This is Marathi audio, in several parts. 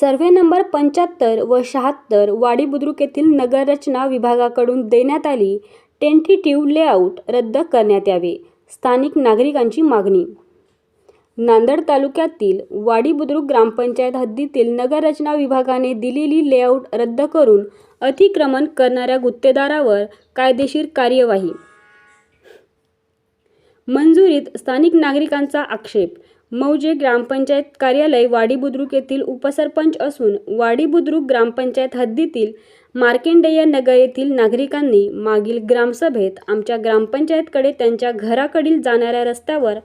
सर्व्हे नंबर पंच्याहत्तर व शहात्तर वाडी बुद्रुक येथील नगररचना विभागाकडून देण्यात आली. टेंटिटिव्ह लेआउट रद्द करण्यात यावे. स्थानिक नागरिकांची मागणी. नांदेड तालुक्यातील वाडी बुद्रुक ग्रामपंचायत हद्दीतील नगररचना विभागाने दिलेली लेआउट रद्द करून अतिक्रमण करणाऱ्या गुत्तेदारावर कायदेशीर कार्यवाही. मंजुरीत स्थानिक नागरिकांचा आक्षेप. मौजे ग्रामपंचायत कार्यालय वाडी बुद्रुक येथील उपसरपंच असून वाडी बुद्रुक ग्रामपंचायत हद्दीतील मार्केंडेय नगर येथील नागरिकांनी मागील ग्रामसभेत आमच्या ग्रामपंचायतकडे त्यांच्या घराकडील जाणाऱ्या रस्त्यावर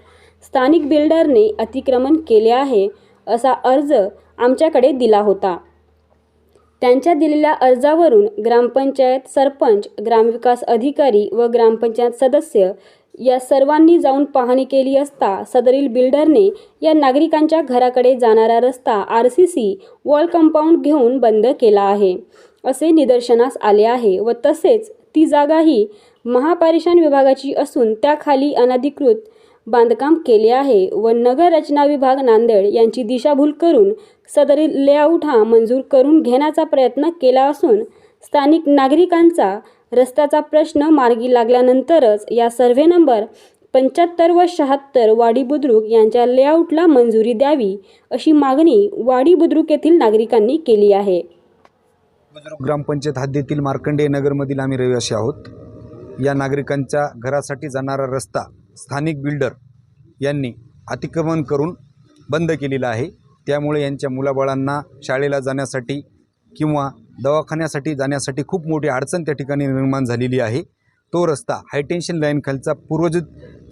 स्थानिक बिल्डरने अतिक्रमण केले आहे असा अर्ज आमच्याकडे दिला होता. त्यांच्या दिलेल्या अर्जावरून ग्रामपंचायत सरपंच ग्रामविकास अधिकारी व ग्रामपंचायत सदस्य या सर्वांनी जाऊन पाहणी केली असता सदरील बिल्डरने या नागरिकांच्या घराकडे जाणारा रस्ता R C C wall compound घेऊन बंद केला आहे. असे निदर्शनास आले आहे व तसेच ती जागा ही विभागाची असून त्याखाली अनधिकृत बांधकाम केले आहे व नगर रचना विभाग नांदेड यांची दिशाभूल करून सदरील लेआउट हा मंजूर करून घेण्याचा प्रयत्न केला असून स्थानिक नागरिकांचा रस्त्याचा प्रश्न मार्गी लागल्यानंतरच या सर्व्हे नंबर पंच्याहत्तर व शहात्तर वाडी बुद्रुक यांच्या लेआउटला मंजुरी द्यावी अशी मागणी वाडी बुद्रुक येथील नागरिकांनी केली आहे. ग्रामपंचायत हद्दीतील मार्कंडेय नगरमधील आम्ही रहिवासी आहोत. या नागरिकांच्या घरासाठी जाणारा रस्ता स्थानिक बिल्डर यांनी अतिक्रमण करून बंद केलेला आहे. त्यामुळे यांच्या मुलाबाळांना शाळेला जाण्यासाठी किंवा दवाखान्यासाठी जाण्यासाठी खूप मोठी अडचण त्या ठिकाणी निर्माण झालेली आहे. तो रस्ता हायटेन्शन लाईनखालचा पूर्वजित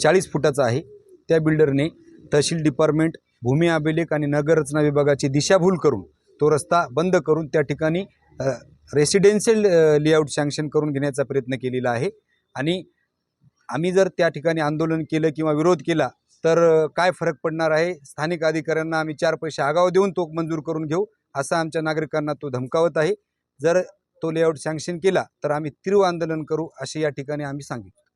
चाळीस फुटाचा आहे. त्या बिल्डरने तहसील डिपार्टमेंट भूमी अभिलेख आणि नगररचना विभागाची दिशाभूल करून तो रस्ता बंद करून त्या ठिकाणी रेसिडेन्शियल लेआउट सँक्शन करून घेण्याचा प्रयत्न केलेला आहे. आणि आम्ही जर त्या ठिकाणी आंदोलन केलं किंवा विरोध केला तर काय फरक पडणार आहे? स्थानिक अधिकाऱ्यांना आम्ही चार पैसे आगाव देऊन तो मंजूर करून घेऊ असा आमच्या नागरिकांना तो धमकावत आहे. जर तो लेआउट सँक्शन केला तर आम्ही तीव्र आंदोलन करू असे या ठिकाणी आम्ही सांगितलं.